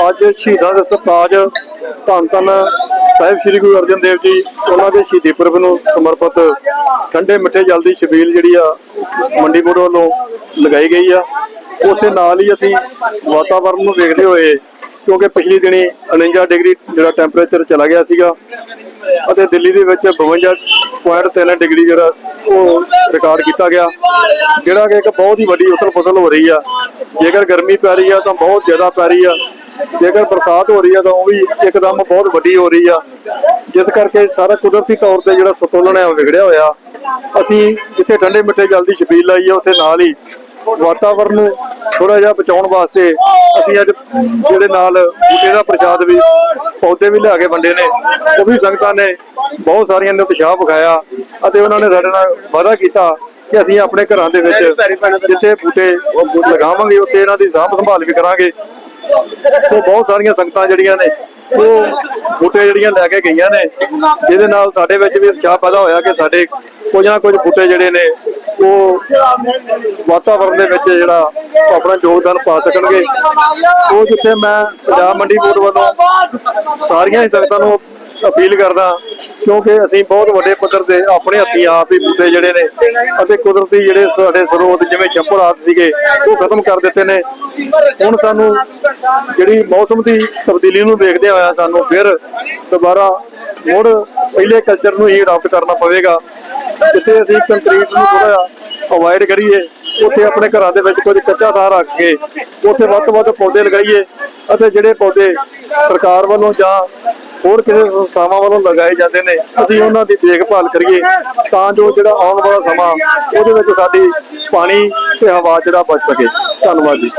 ਅੱਜ ਸ਼ਹੀਦਾਂ ਦੇ ਸਰਤਾਜ ਧੰਨ ਧੰਨ ਸਾਹਿਬ ਸ੍ਰੀ ਗੁਰੂ ਅਰਜਨ ਦੇਵ ਜੀ, ਉਹਨਾਂ ਦੇ ਸ਼ਹੀਦੀ ਪੁਰਬ ਨੂੰ ਸਮਰਪਿਤ ਠੰਡੇ ਮਿੱਠੇ ਜਲ ਦੀ ਛਬੀਲ ਜਿਹੜੀ ਆ, ਮੰਡੀ ਬੋਰਡ ਵੱਲੋਂ ਲਗਾਈ ਗਈ ਆ। ਉਸੇ ਨਾਲ ਹੀ ਅਸੀਂ ਵਾਤਾਵਰਨ ਨੂੰ ਦੇਖਦੇ ਹੋਏ, ਕਿਉਂਕਿ ਪਿਛਲੀ ਦਿਨੀ 49 ਡਿਗਰੀ ਜਿਹੜਾ ਟੈਂਪਰੇਚਰ ਚਲਾ ਗਿਆ ਸੀਗਾ, ਅਤੇ ਦਿੱਲੀ ਦੇ ਵਿੱਚ 52.3 ਡਿਗਰੀ ਜਿਹੜਾ ਉਹ ਰਿਕਾਰਡ ਕੀਤਾ ਗਿਆ, ਜਿਹੜਾ ਕਿ ਇੱਕ ਬਹੁਤ ਹੀ ਵੱਡੀ ਉਥਲ ਪੁਥਲ ਹੋ ਰਹੀ ਆ। ਜੇਕਰ ਗਰਮੀ ਪੈ ਰਹੀ ਆ ਤਾਂ ਬਹੁਤ ਜ਼ਿਆਦਾ ਪੈ ਰਹੀ ਆ। ਜੇਕਰ ਬਰਸਾਤ ਹੋ ਰਹੀ ਆ ਤਾਂ ਉਹ ਵੀ ਇੱਕਦਮ ਬਹੁਤ ਵੱਡੀ ਹੋ ਰਹੀ ਆ। ਜਿਸ ਕਰਕੇ ਸਾਰਾ ਕੁਦਰਤੀ ਤੌਰ ਤੇ ਜਿਹੜਾ ਸੰਤੁਲਨ ਹੈ ਉਹ ਵਿਗੜਿਆ ਹੋਇਆ। ਅਸੀਂ ਜਿੱਥੇ ਠੰਡੇ ਮਿੱਠੇ ਜਲ ਦੀ ਛਬੀਲ ਲਾਈ ਆ ਉੱਥੇ ਨਾਲ ਹੀ ਵਾਤਾਵਰਨ ਨੂੰ ਥੋੜਾ ਜਿਹਾ ਬਚਾਉਣ ਵਾਸਤੇ ਅਸੀਂ ਅੱਜ ਜਿਹੜੇ ਨਾਲ ਬੂਟੇ ਦਾ ਪ੍ਰਸ਼ਾਦ ਵੀ ਪੌਦੇ ਵੀ ਲਿਆ ਕੇ ਵੰਡੇ ਨੇ ਉਹ ਵੀ ਸੰਗਤਾਂ ਨੇ ਬਹੁਤ ਸਾਰੀਆਂ ਨੇ ਉਤਸ਼ਾਹ ਵਿਖਾਇਆ ਅਤੇ ਉਹਨਾਂ ਨੇ ਸਾਡੇ ਨਾਲ ਵਾਅਦਾ ਕੀਤਾ ਕਿ ਅਸੀਂ ਆਪਣੇ ਘਰਾਂ ਦੇ ਵਿੱਚ ਜਿੱਥੇ ਬੂਟੇ ਲਗਾਵਾਂਗੇ ਉੱਥੇ ਇਹਨਾਂ ਦੀ ਸਾਂਭ ਸੰਭਾਲ ਵੀ ਕਰਾਂਗੇ। ਸੋ ਬਹੁਤ ਸਾਰੀਆਂ ਸੰਗਤਾਂ ਜਿਹੜੀਆਂ ਨੇ, ਉਹ ਬੂਟੇ ਜਿਹੜੀਆਂ ਲੈ ਕੇ ਗਈਆਂ ਨੇ, ਜਿਹਦੇ ਨਾਲ ਸਾਡੇ ਵਿੱਚ ਵੀ ਉਤਸ਼ਾਹ ਪੈਦਾ ਹੋਇਆ ਕਿ ਸਾਡੇ ਕੁਝ ਨਾ ਕੁਝ ਬੂਟੇ ਜਿਹੜੇ ਨੇ, ਉਹ ਵਾਤਾਵਰਣ ਦੇ ਵਿੱਚ ਜਿਹੜਾ ਆਪਣਾ ਯੋਗਦਾਨ ਪਾ ਸਕਣਗੇ। ਉਹ ਜਿੱਥੇ ਮੈਂ ਪੰਜਾਬ ਮੰਡੀ ਬੋਰਡ ਵੱਲੋਂ ਸਾਰੀਆਂ ਹੀ ਸੰਗਤਾਂ ਨੂੰ ਅਪੀਲ ਕਰਦਾ, ਕਿਉਂਕਿ ਅਸੀਂ ਬਹੁਤ ਵੱਡੇ ਪੱਧਰ ਤੇ ਆਪਣੇ ਹੱਥੀਂ ਆਪ ਹੀ ਬੂਟੇ ਜਿਹੜੇ ਨੇ, ਅਤੇ ਕੁਦਰਤੀ ਜਿਹੜੇ ਸਾਡੇ ਸਰੋਤ ਜਿਵੇਂ ਛੱਪੜ ਆਦਿ ਸੀਗੇ, ਉਹ ਖਤਮ ਕਰ ਦਿੱਤੇ ਨੇ। ਹੁਣ ਸਾਨੂੰ ਜਿਹੜੀ ਮੌਸਮ ਦੀ ਤਬਦੀਲੀ ਨੂੰ ਦੇਖਦੇ ਹੋਇਆ ਸਾਨੂੰ ਫਿਰ ਦੁਬਾਰਾ ਮੁੜ ਪਹਿਲੇ ਕਲਚਰ ਨੂੰ ਹੀ ਅਡਾਪਟ ਕਰਨਾ ਪਵੇਗਾ। ਜਿੱਥੇ ਅਸੀਂ ਕੰਕਰੀਟ ਨੂੰ ਥੋੜਾ ਅਵਾਇਡ ਕਰੀਏ, ਉੱਥੇ ਆਪਣੇ ਘਰਾਂ ਦੇ ਵਿੱਚ ਕੁਝ ਕੱਚਾ ਥਾਂ ਰੱਖ ਕੇ, ਉੱਥੇ ਵੱਧ ਤੋਂ ਵੱਧ ਪੌਦੇ ਲਗਾਈਏ ਅਤੇ ਜਿਹੜੇ ਪੌਦੇ ਸਰਕਾਰ ਵੱਲੋਂ ਜਾਂ ਹੋਰ ਕਿਸੇ ਸੰਸਥਾਵਾਂ ਵੱਲੋਂ ਲਗਾਏ ਜਾਂਦੇ ਨੇ, ਅਸੀਂ ਉਹਨਾਂ ਦੀ ਦੇਖਭਾਲ ਕਰੀਏ ਤਾਂ ਜੋ ਜਿਹੜਾ ਆਉਣ ਵਾਲਾ ਸਮਾਂ, ਉਹਦੇ ਵਿੱਚ ਸਾਡੀ ਪਾਣੀ ਤੇ ਹਵਾ ਜਿਹੜਾ ਬਚ ਸਕੇ। ਧੰਨਵਾਦ ਜੀ।